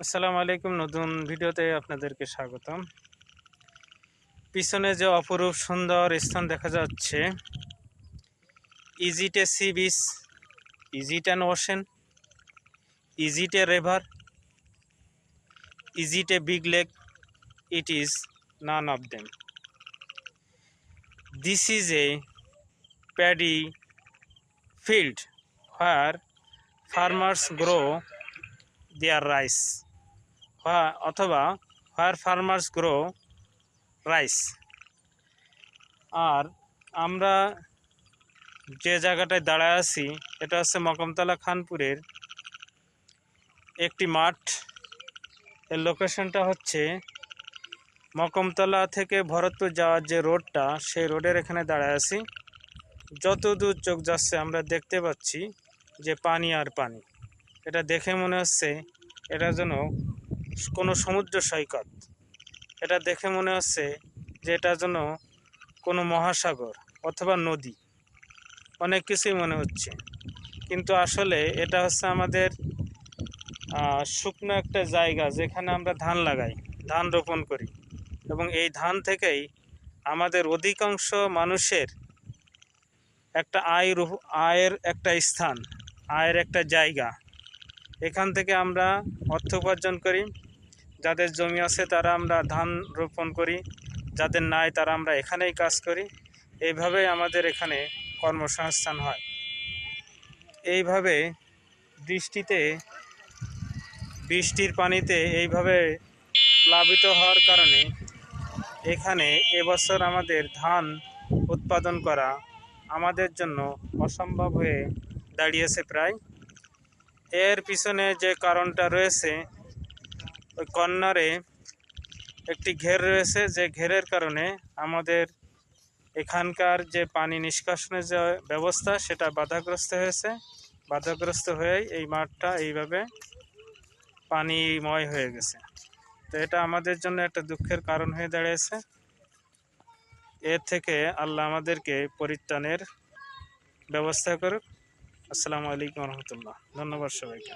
আসসালামু আলাইকুম, নতুন ভিডিওতে আপনাদেরকে স্বাগতম। পিছনে যে অপরূপ সুন্দর স্থান দেখা যাচ্ছে is it a sea beach is it it an ocean is it a river is a big lake it is none of them this is a paddy field farmers grow their rice. বা- অথবা where farmers grow rice. আর আমরা যে জায়গাটায় দাঁড়ায় আছি, এটা হচ্ছে মকমতলা খানপুরের একটি মাঠ। এর লোকেশনটা হচ্ছে মকমতলা থেকে ভরতপুর যাওয়ার যে রোডটা, সেই রোডের এখানে দাঁড়ায় আছি। যত দূর চোখ যাচ্ছে, আমরা দেখতে পাচ্ছি যে পানি আর পানি। এটা দেখে মনে হচ্ছে এটা যেন কোনো সমুদ্র সৈকত। এটা দেখে মনে হচ্ছে যে এটা যেন কোনো মহাসাগর অথবা নদী। অনেক কিছুই মনে হচ্ছে। কিন্তু আসলে এটা হচ্ছে আমাদের শুকনো একটা জায়গা যেখানে আমরা ধান লাগাই, ধান রোপণ করি। এবং এই ধান থেকেই আমাদের অধিকাংশ মানুষের একটা আয় আয়ের একটা স্থান, আয়ের একটা জায়গা। এখান থেকে আমরা অর্থ উপার্জন করি। যাদের জমি আছে তারা আমরা ধান রোপণ করি, যাদের নাই তারা আমরা এখানেই কাজ করি। এইভাবে আমাদের এখানে কর্মসংস্থান হয়। এইভাবে বৃষ্টিতে, বৃষ্টির পানিতে এইভাবে প্লাবিত হওয়ার কারণে এখানে এবছর আমাদের ধান উৎপাদন করা আমাদের জন্য অসম্ভব হয়ে দাঁড়িয়েছে প্রায়। এর পিছনে যে কারণটা রয়েছে কর্নারে একটি ঘের রয়েছে, যে ঘেরের কারণে আমাদের এখানকার যে পানি নিষ্কাশনের যে ব্যবস্থা, সেটা বাধাগ্রস্ত হয়েছে। বাধাগ্রস্ত হয়ে এই মাঠটা এইভাবে পানিময় হয়ে গেছে। তো এটা আমাদের জন্য একটা দুঃখের কারণ হয়ে দাঁড়িয়েছে। এর থেকে আল্লাহ আমাদেরকে পরিত্রাণের ব্যবস্থা করুক। আসসালামু আলাইকুম রহমতুল্লাহ। ধন্যবাদ সবাইকে।